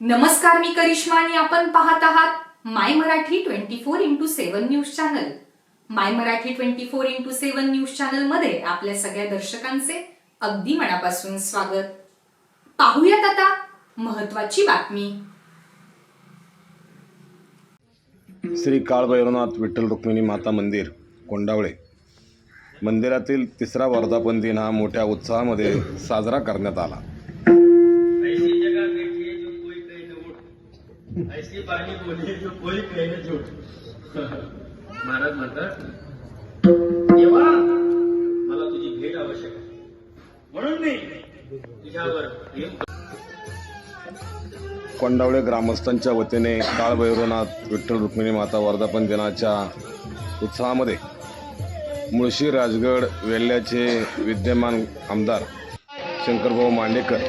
नमस्कार मी करिश्मा आणि आपण पाहत आहात my Marathi twenty four into seven news channel. My Marathi twenty four into seven news चॅनलमध्ये आपल्या सगळ्या दर्शकांचे अगदी मनापासून स्वागत. पाहूयात आता महत्वाची बातमी. श्री काळभैरवनाथ विठ्ठल रुक्मिणी माता मंदिर कोंडावळे. मंदिरातील तिसरा वर्धापन दिन हा मोठ्या उत्साहामध्ये साजरा करण्यात आला. ऐसी पाणी बोली जो कोई कहे झूठ। महाराज म्हणतात देवा मला तुझी भेट आवश्यक आहे. म्हणून मी तुझ्यावर प्रेम कोंडावळे ग्रामस्थांच्या वतीने काळभैरवनाथ विठ्ठल रुक्मिणी माता वर्धापन दिनाच्या उत्साहामध्ये मुळशी राजगड वेल्ल्याचे विद्यमान आमदार शंकरभाऊ मांडेकर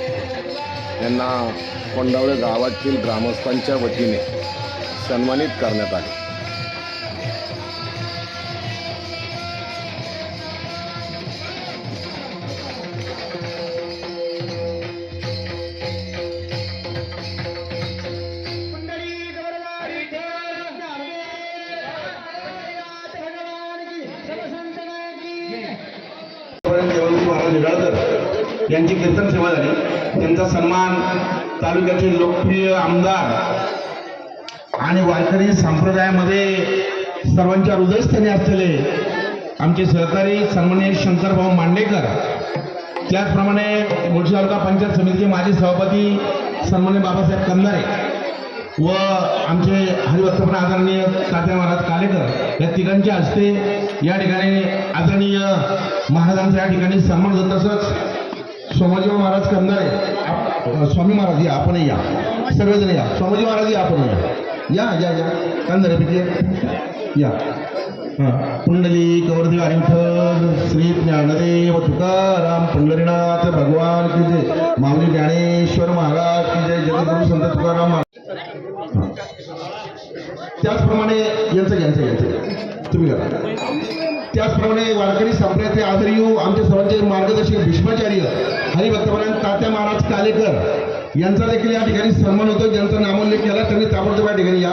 यांना कोंडावळे गावातील ग्रामस्थांच्या वतीने सन्मानित करण्यात आले. महाराज यांची कीर्तन सेवा झाली त्यांचा सन्मान तालुक्याचे लोकप्रिय आमदार आणि वारकरी संप्रदायामध्ये सर्वांच्या हृदयस्थानी असलेले आमचे सहकारी सन्मान्य शंकरभाऊ मांडेकर त्याचप्रमाणे मोठी तालुका पंचायत समितीचे माजी सभापती सन्मान्य बाबासाहेब कंदारे व आमचे हरिभक्तपण आदरणीय तात्या महाराज कालेकर या तिघांच्या हस्ते या ठिकाणी आदरणीय महाराजांचा या ठिकाणी सन्मान होत तसंच सोमाजी महाराज कंदारे स्वामी महाराज या आपण या. सर्वजण या. स्वामीजी महाराज या आपण या. या या या. कंदारे पिके. या. हां. पुंडली कवर्देव हरिविठ्ठल श्री ज्ञानदेव तुकाराम पंढरीनाथ भगवान की जय. माऊली ज्ञानेश्वर महाराज की जय. जगद्गुरु संत तुकाराम त्याचप्रमाणे यांचं यांचं यांचं तुम्ही करा त्याचप्रमाणे वारकरी संप्रदायाचे आदरणीय आमचे सर्वांचे मार्गदर्शक भीष्माचार्य हरिभक्तपरायण तात्या महाराज कालेकर यांचा देखील या ठिकाणी सन्मान होतो. ज्यांचा नामोल्लेख केला त्यांनी ताबडतोब या ठिकाणी या.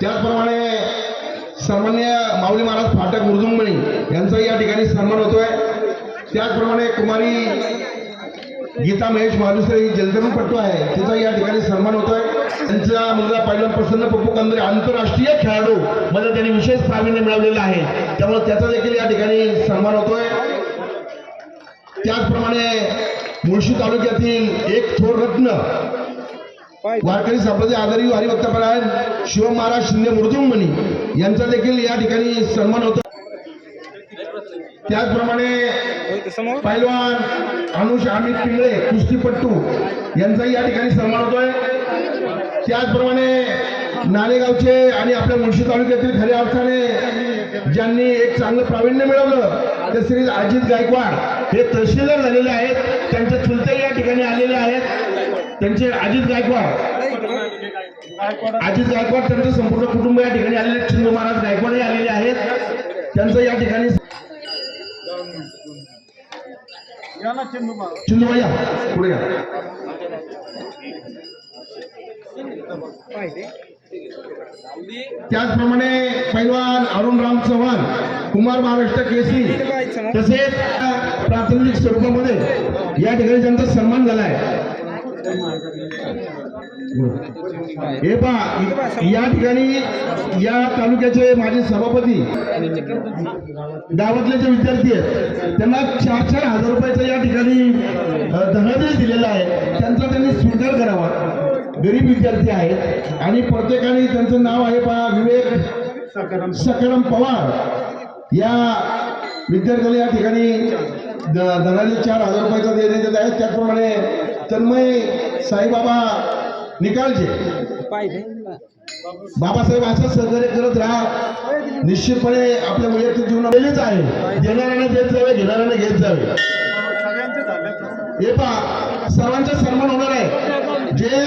त्याचप्रमाणे सन्मान्य माऊली महाराज फाटक मृदुंगमणी यांचाही या ठिकाणी सन्मान होतोय. त्याचप्रमाणे कुमारी गीता महेश मालुसरे ही जलतरणपट्टू आहे. तिचा या ठिकाणी सन्मान होतोय. त्यांचा मुलगा पहिला प्रसन्न पप्पू कंदरे आंतरराष्ट्रीय खेळाडू. मध्ये त्यांनी विशेष प्रावीण्य मिळवलेलं आहे. त्यामुळे त्याचा देखील या ठिकाणी सन्मान होतोय. त्याचप्रमाणे मुळशी तालुक्यातील एक थोर रत्न वारकरी संप्रदाय आदरी हरिभक्तपरायण शिव महाराज शिंदे मृदुंगमणी यांचा देखील या ठिकाणी सन्मान होतो त्याचप्रमाणे पैलवान अनुष अमित पिंगळे कुस्तीपट्टू यांचाही या ठिकाणी सन्मान होतोय. त्याचप्रमाणे नालेगावचे आणि आपल्या मुळशी तालुक्यातील खऱ्या अर्थाने ज्यांनी एक चांगलं प्रावीण्य मिळवलं ते श्री अजित गायकवाड हे तहसीलदार झालेले आहेत. त्यांचे चुलते या ठिकाणी आलेले आहेत. त्यांचे अजित गायकवाड अजित गायकवाड त्यांचं संपूर्ण कुटुंब या ठिकाणी आलेले आहेत. महाराज गायकवाडही आलेले आहेत. त्यांचं या ठिकाणी चिंदूबाई या पुढे या. त्याचप्रमाणे पैलवान अरुणराम चव्हाण कुमार महाराष्ट्र केसरी तसेच प्राथमिक स्वरूपामध्ये या ठिकाणी त्यांचा सन्मान झाला आहे हे पहा या ठिकाणी या तालुक्याचे माझे सभापती गावातले जे विद्यार्थी आहेत त्यांना चार चार हजार रुपयाचा या ठिकाणी धनादेश दिलेला आहे. त्यांचा त्यांनी स्वीकार करावा. गरीब विद्यार्थी आहेत आणि प्रत्येकाने त्यांचं नाव आहे पहा विवेक सकाराम पवार. या विद्यार्थ्याला या ठिकाणी धनादेश चार हजार रुपयाचा देण्यात येत आहे. त्याचप्रमाणे तन्मय साईबाबा निकालचे बाबासाहेब असं सहकार्य करत राहा. निश्चितपणे आपल्या वैयक्तिक जीवनामध्येच आहे. देणाऱ्याने देत जावे घेणाऱ्याने घेत जावे. हे पहा सर्वांचा सन्मान होणार आहे. जे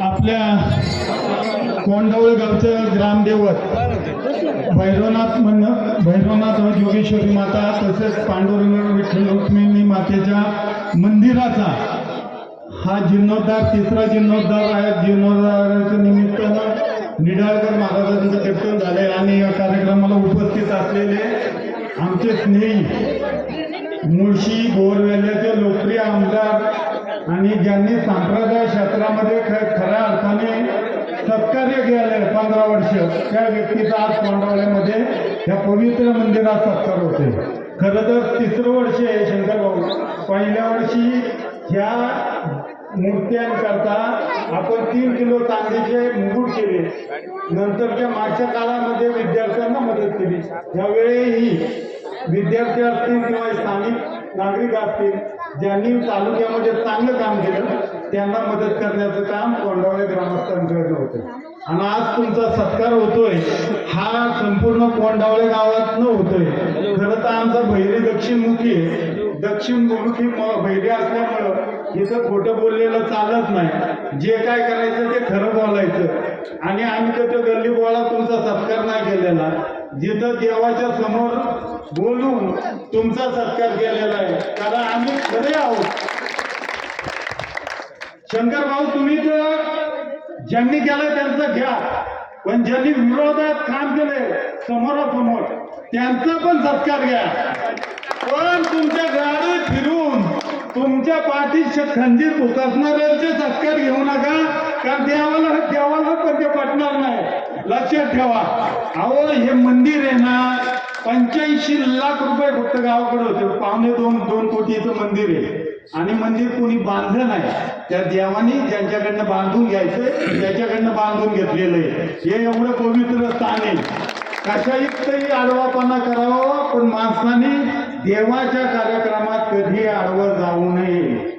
आपल्या कोंडवळ गावचं ग्रामदेवत भैरवनाथ म्हणणं भैरवनाथ व जोगेश्वरी माता तसेच पांडुरंग विठ्ठल रुक्मिणी मातेच्या मंदिराचा हा जीर्णोद्धार तिसरा जीर्णोद्धार आहे. जीर्णोद्धाराच्या निमित्तानं निडाळकर महाराजांचं कीर्तन झाले आणि या कार्यक्रमाला उपस्थित असलेले आमचे स्नेही मुळशी गोरवेल्याचे लोकप्रिय आमदार आणि ज्यांनी संप्रदाय क्षेत्रामध्ये खऱ्या अर्थाने सत्कार्य केले पंधरा वर्ष त्या व्यक्तीचा आज कोंडावळ्यामध्ये या पवित्र मंदिरात सत्कार होते खरं तर तिसरं वर्ष आहे शंकर भाऊ पहिल्या वर्षी ह्या मूर्त्यांकरता आपण तीन किलो चांदीचे मुकुट केले. नंतरच्या मागच्या काळामध्ये विद्यार्थ्यांना मदत केली. यावेळीही विद्यार्थी असतील किंवा स्थानिक नागरिक असतील ज्यांनी तालुक्यामध्ये चांगलं काम केलं त्यांना मदत करण्याचं काम कोंडावळे ग्रामस्थांकडनं होतं. आणि आज तुमचा सत्कार होतोय हा संपूर्ण कोंडावळे गावातनं होतोय. खरं तर आमचा बहिरी दक्षिणमुखी आहे. दक्षिणमुखी म- बहिरी असल्यामुळं इथं खोटं बोललेलं चालत नाही. जे काय करायचं ते खरं बोलायचं. आणि आम्ही तर तो गल्ली बोळा तुमचा सत्कार नाही केलेला. जिथं देवाच्या समोर बोलून तुमचा सत्कार केलेला आहे. कारण आम्ही खरे आहोत. शंकर भाऊ तुम्ही तर ज्यांनी केलं त्यांचं घ्या. पण ज्यांनी विरोधात काम केले समोरासमोर त्यांचा पण सत्कार घ्या. पण तुमच्या गाडी फिरून तुमच्या पाठीत खंजीर फुकसणाऱ्यांचे सत्कार घेऊ नका कारण देवाला देवाला पण ते पटणार नाही. लक्षात ठेवा. अहो हे मंदिर आहे ना पंच्याऐंशी लाख रुपये फक्त गावाकडे होते. पावणे दोन दोन कोटीचं मंदिर आहे. आणि मंदिर कोणी बांधलं नाही. त्या देवानी ज्यांच्याकडनं बांधून घ्यायचं त्याच्याकडनं बांधून घेतलेलं आहे. हे एवढं पवित्र स्थान आहे. तरी आडवापणा करावा पण माणसाने देवाच्या कार्यक्रमात कधी आडवं जाऊ नये.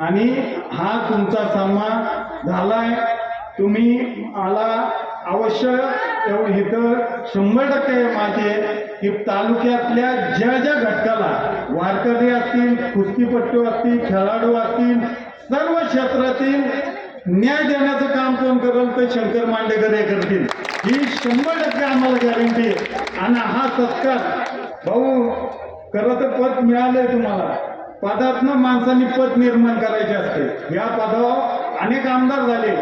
आणि हा तुमचा सन्मान झालाय. तुम्ही मला अवश्य एवढं इथं शंभर टक्के माझे की तालुक्यातल्या ज्या ज्या घटकाला वारकरी असतील कुस्तीपट्टू असतील खेळाडू असतील सर्व क्षेत्रातील न्याय देण्याचं काम कोण करेल तर शंकर मांडेकर हे करतील. ही शंभर टक्के आम्हाला गॅरंटी आहे. आणि हा सत्कार भाऊ खरं तर पद मिळालंय तुम्हाला. पदातनं माणसांनी पद निर्माण करायचे असते. या पदावर अनेक आमदार झाले.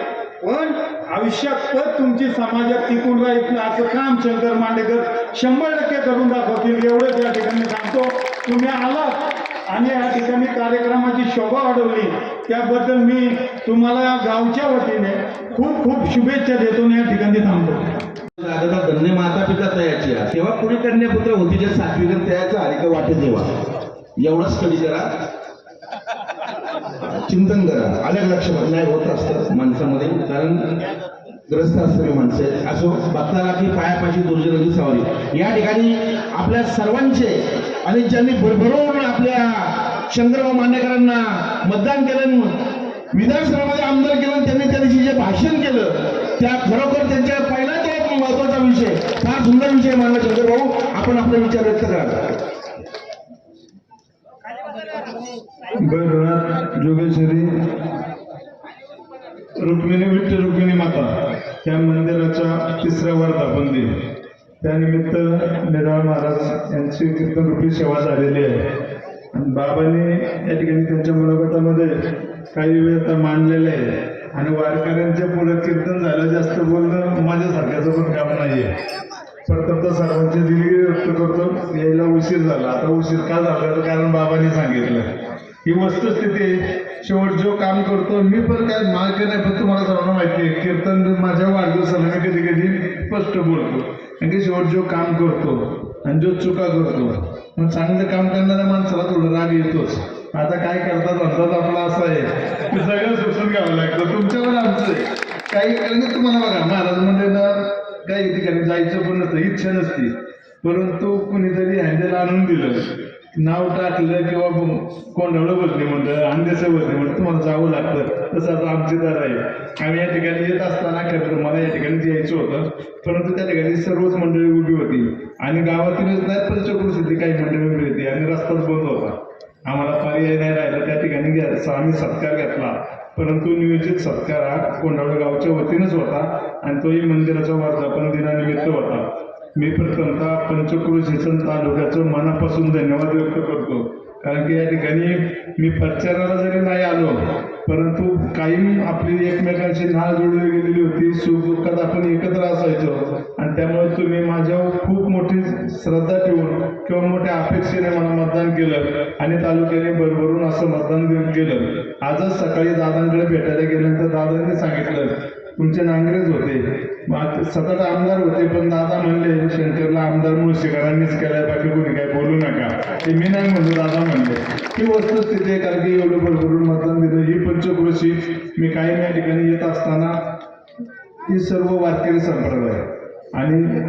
पण आयुष्यात पद तुमची समाजात टिकून राहील असं काम शंकर मांडेकर शंभर टक्के करून दाखवतील. एवढंच या ठिकाणी सांगतो. तुम्ही आलात आणि या ठिकाणी कार्यक्रमाची शोभा वाढवली. त्याबद्दल मी तुम्हाला गावच्या वतीने खूप खूप शुभेच्छा देतो या ठिकाणी थांबतो आता धन्य माता पिता तयाची आहे. तेव्हा कुणी कन्यापुत्र होती जे सात्विक तयाचं हरिक वाटत देवा. एवढंच कधी करा. चिंतन करा. अलग लक्षात? नाही होत असतं. माणसामध्ये कारण ग्रस्त असणारी माणसं असो भक्ताला की पायापाशी दुर्जनाची सावरी. या ठिकाणी आपल्या सर्वांचे आणि ज्यांनी भरभरून आपल्या शंकरराव मान्यकरांना मतदान केलं विधानसभेमध्ये आमदार केलं त्यांनी त्यांनी जे भाषण केलं त्या खरोखर त्यांच्या पहिल्याच तो महत्त्वाचा विषय. फार सुंदर विषय मानला शंकर भाऊ. आपण आपले विचार व्यक्त करा भैरवनाथ जोगेश्वरी. रुक्मिणी विठ्ठल रुक्मिणी माता. त्या मंदिराच्या तिसऱ्या वर्धापन दिन त्यानिमित्त निराळ महाराज यांची कीर्तनरूपी सेवा झालेली आहे. आणि बाबांनी या ठिकाणी त्यांच्या मनोगतामध्ये काही वेळ आता मांडलेले आहे. आणि वारकऱ्यांच्या पुढे कीर्तन झालं जास्त बोलणं माझ्यासारख्याचं पण काम नाही आहे प्रथम तर सर्वांची दिलगिरी व्यक्त करतो यायला उशीर झाला. आता उशीर का झाला? तर कारण बाबांनी सांगितलं. ही वस्तुस्थिती शेवट जो काम करतो मी पण काय मागे नाही पण तुम्हाला सर्वांना माहिती आहे कीर्तन माझ्या वाढदिवसाला मी कधी कधी स्पष्ट बोलतो. कारण की शेवट जो काम करतो आणि जो चुका करतो मग चांगलं काम करणाऱ्या माणसाला थोडं राग येतोच. आता काय करतात म्हणतात आपला असं आहे. की सगळं सोसून घ्यावं लागतं तुमच्यावर आमचं काही कारण तुम्हाला बघा महाराज म्हणजे ना काही ठिकाणी जायचं पण नसतं इच्छा नसती. परंतु कुणीतरी हँडल आणून दिलं. नाव टाकलं किंवा कोंडावळं बसले म्हणतं अंधेसं बसले म्हणतं तुम्हाला जावं लागतं. तसं आता आमची तर आहे. आम्ही या ठिकाणी येत असताना खरं तर मला या ठिकाणी यायचं होतं. परंतु त्या ठिकाणी सर्वच मंडळी उभी होती. आणि गावातीलच नाही पंचकृषीतली काही मंडळी उभी होती आणि रस्ताच बंद होता. आम्हाला पर्याय नाही राहिला. त्या ठिकाणी घ्यायचा आम्ही सत्कार घेतला. परंतु नियोजित सत्कार हा कोंडावळे गावच्या वतीनंच होता आणि तोही मंदिराचा वर्धापन दिनानिमित्त होता. मी प्रथमतः पंचक्रोशीसन तालुक्याचं मनापासून धन्यवाद व्यक्त करतो. कारण की या ठिकाणी मी प्रचाराला जरी नाही आलो परंतु कायम आपली एकमेकांची नाळ जोडली गेलेली होती सुखदुःखात आपण एकत्र असायचो. आणि त्यामुळे तुम्ही माझ्यावर खूप मोठी श्रद्धा ठेवून किंवा मोठ्या अपेक्षेने मला मतदान केलं आणि तालुक्याने भरभरून असं मतदान देऊन केलं आजच सकाळी दादांकडे भेटायला गेल्यानंतर दादांनी सांगितलं तुमचे नांगरेच होते. सतत आमदार होते पण दादा म्हणले शंकरला आमदार मुळशीकरांनीच केलाय बाकी कोणी काय बोलू नका. ते मी नाही म्हणलो दादा म्हणले. ही वस्तुस्थिती आहे कारण की एवढं भरभरून मतदान दिलं. ही पंचक्रोशी मी काही या ठिकाणी येत असताना ही सर्व वारकरी संप्रदाय. आणि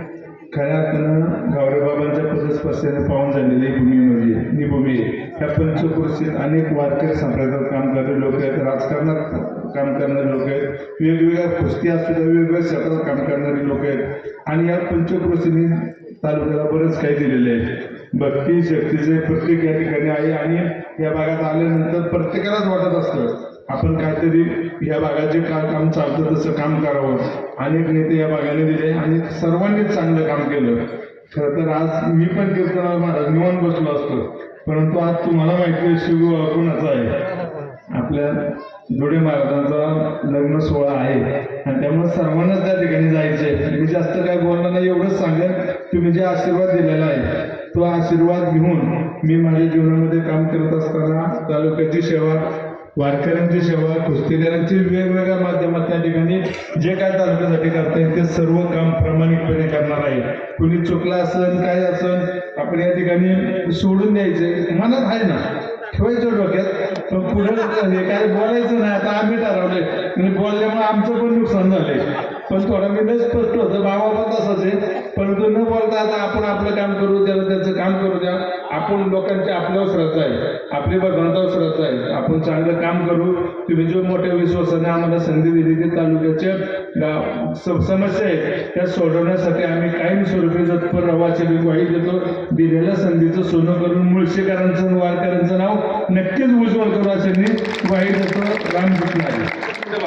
खऱ्या अर्थानं गावरेबाबांच्या पदस्पर्शाने पाहून झालेली भूमी म्हणजे ही भूमी आहे. त्या पंचक्रोशीत अनेक वारकरी संप्रदायात काम करणारे लोक आहेत राजकारणात काम करणारे लोक आहेत. वेगवेगळ्या कुस्ती असलेल्या वेगवेगळ्या क्षेत्रात काम करणारे लोक आहेत. आणि या पंचक्रोशीने तालुक्याला बरंच काही दिलेले आहे. भक्ती शक्तीचे प्रत्येक या ठिकाणी आहे आणि या भागात आल्यानंतर प्रत्येकालाच वाटत असतं आपण काहीतरी या भागाचे जे काम काम चालतं तसं काम करावं. अनेक नेते या भागाने दिले आणि सर्वांनीच चांगलं काम केलं. खरं तर आज मी पण कीर्तनाला महाराज निवांत बसलो असतो. परंतु आज तुम्हाला माहिती आहे शिव कुणाचा आहे? आपल्या धुळे महाराजांचा लग्न सोहळा आहे. आणि त्यामुळे सर्वांनाच त्या ठिकाणी जायचे मी जास्त काय बोलणार नाही एवढंच सांगेन. तुम्ही जे आशीर्वाद दिलेला आहे तो आशीर्वाद घेऊन मी माझ्या जीवनामध्ये काम करत असताना तालुक्याची सेवा वारकऱ्यांची सेवा कुस्तीदारांची वेगवेगळ्या माध्यमात त्या ठिकाणी जे काय तालुक्यासाठी करता येईल ते सर्व काम प्रामाणिकपणे करणार आहे. कुणी चुकला असन काय असन आपण या ठिकाणी सोडून द्यायचे मनात आहे ना. ठेवायचं डोक्यात. पण पुढे हे काय बोलायचं नाही. आता आम्ही ठरवलंय. आणि बोलल्यामुळे आमचं पण नुकसान झालंय. पण थोडं मी स्पष्ट होतं बाबा पण तसंच आहे. परंतु न बोलता आता आपण आपलं काम करू त्याला त्याचं काम करू द्या. आपण लोकांची आपल्यावर श्रद्धा आहे. आपली भगवंतावर श्रद्धा आहे. आपण चांगलं काम करू. तुम्ही जो मोठ्या विश्वासाने आम्हाला संधी दिली ती तालुक्याच्या समस्या आहेत त्या सोडवण्यासाठी आम्ही कायमस्वरूपी जतपर रवाची मी ग्वाही देतो. दिलेल्या संधीचं सोनं करून मुळशीकरांचं वारकऱ्यांचं नाव नक्कीच उज्ज्वल करू असे मी ग्वाही देतो. रामकृष्ण आहे